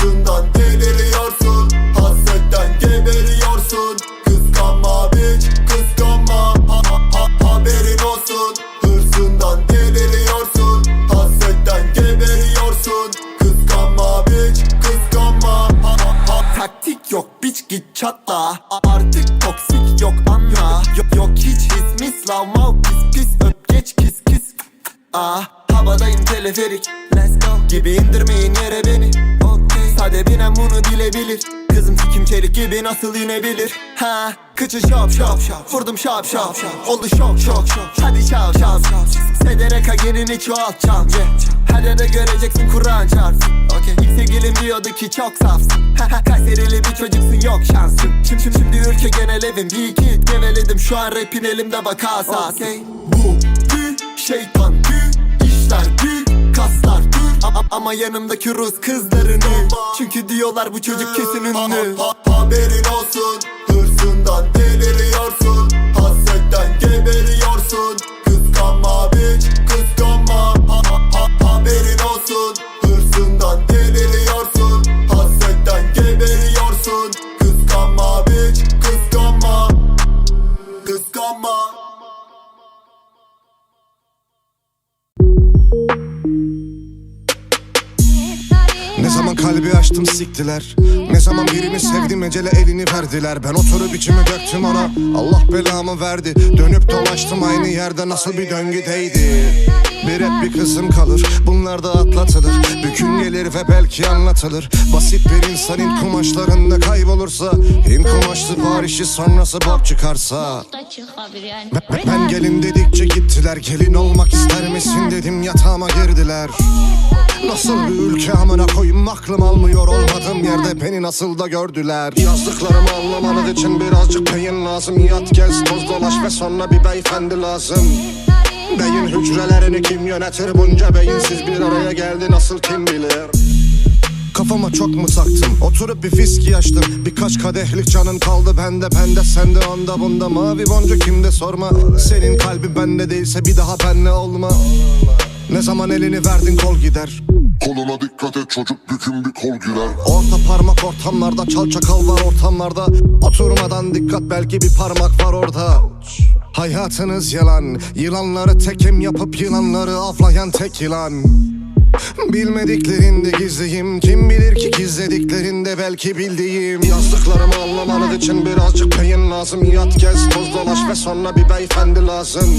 Hırsından deliriyorsun. Hasretten geberiyorsun. Kıskanma bitch kıskanma. Ha, ha, ha, Haberin olsun. Hırsından deliriyorsun. Hasretten geberiyorsun. Kıskanma bitch kıskanma. Ha, ha, ha. Taktik yok bitch git çatla. Artık toksik yok anla. Yok yok hiç his mis love mav pis pis. Öp geç kiss kiss Ah havadayım teleferik. Let's go. Gibi indirmeyin yere beni gibi nasıl inebilir? Ha kıçı şap şap şap Vurdum şap şap. Oldu şok şok şok. Hadi çal çal. Sedereka gelini çoğalt çal. Her yerde göreceksin Kur'an çarpsın. Okay. İlk sevgilim diyordu ki çok safsın. Kayserili bir çocuksun yok şansın. Şimdi, şimdi, şimdi ülke genel evim. Bir iki geveledim. Şu an rapin elimde bak asas okay. Bu bir şeytan bir işler büyük kaslar Ama yanımdaki Rus kızlarını. Çünkü diyorlar bu çocuk kesin ünlü. Haberin olsun. Hırsından deliriyorsun. Hasretten geberiyorsun Ne zaman kalbi açtım siktiler. Ne zaman birini sevdim ecele elini verdiler. Ben oturup içimi döktüm ona. Allah belamı verdi. Dönüp dolaştım aynı yerde. Nasıl bir döngüdeydi? Bir hep bir kızım kalır. Bunlar da atlatılır. Bir gün gelir ve belki anlatılır. Basit bir insanın kumaşlarında kaybolursa Hint kumaş siparişi sonrası bok çıkarsa. Ben gelin dedikçe gittiler. Gelin olmak ister misin dedim. Yatağıma girdiler Nasıl bir ülke amına koyayım? Aklım almıyor Olmadığım yerde beni nasıl da gördüler? Yazdıklarımı anlamanız için birazcık beyin lazım. Yat gez toz dolaş ve sonra bir beyefendi lazım. Beyin hücrelerini kim yönetir? Bunca beyinsiz bir araya geldi nasıl kim bilir? Kafama çok mu taktım Oturup bir fiski açtım Birkaç kadehlik canın kaldı bende Bende sende onda bunda. Mavi boncuk kimde sorma. Senin kalbin bende değilse bir daha benle olma Ne zaman elini verdin kol gider Koluna dikkat et çocuk bükün bir kol girer Orta parmak ortamlarda Çal çakal var ortamlarda Oturmadan dikkat belki bir parmak var orada Hayatınız yalan Yılanları tekim yapıp yılanları avlayan tek yılan Bilmediklerinde gizliyim Kim bilir ki gizlediklerinde belki bildiğim Yazdıklarımı anlamanız için birazcık beyin lazım Yat gez toz dolaş ve sonra bir beyefendi lazım